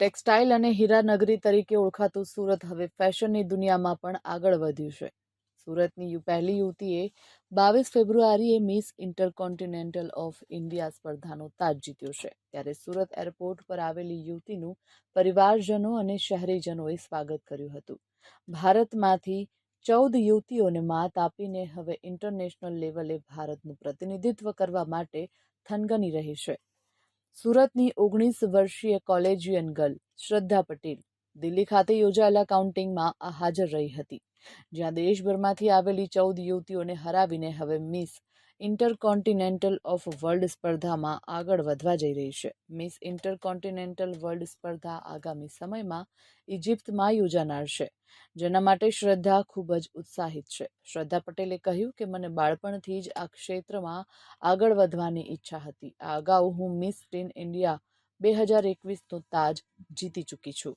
Textile અને હીરાનગરી તરીકે ઓળખાતું સુરત હવે ફેશનની દુનિયામાં પણ આગળ વધ્યું છે. સુરતની પહેલી યુવતીએ બાવીસ ફેબ્રુઆરીએ મિસ ઇન્ટરકોન્ટિનેન્ટલ ઓફ ઇન્ડિયા સ્પર્ધાનો તાજ જીત્યો છે. ત્યારે સુરત એરપોર્ટ પર આવેલી યુવતીનું પરિવારજનો અને શહેરીજનોએ સ્વાગત કર્યું હતું. ભારતમાંથી ચૌદ યુવતીઓને માત આપીને હવે ઇન્ટરનેશનલ લેવલે ભારતનું પ્રતિનિધિત્વ કરવા માટે થનગની રહી છે. સુરતની ઓગણીસ વર્ષીય કોલેજિયન ગર્લ શ્રદ્ધા પટેલ દિલ્હી ખાતે યોજાયેલા કાઉન્ટિંગમાં હાજર રહી હતી. જ્યાં દેશભરમાંથી આવેલી ચૌદ યુવતીઓને હરાવીને હવે મિસ ઇન્ટરકોન્ટિનેન્ટલ ઓફ વર્લ્ડ સ્પર્ધામાં આગળ વધવા જઈ રહી છે. મિસ ઇન્ટરકોન્ટિનેન્ટલ વર્લ્ડ સ્પર્ધા આગામી સમયમાં ઇજિપ્તમાં યોજાનાર છે, જેના માટે શ્રદ્ધા ખૂબ જ ઉત્સાહિત છે. શ્રદ્ધા પટેલે કહ્યું કે, મને બાળપણથી જ આ ક્ષેત્રમાં આગળ વધવાની ઈચ્છા હતી. આ અગાઉ હું મિસ ટીન ઇન્ડિયા બે હજાર એકવીસનો તાજ જીતી ચૂકી છું.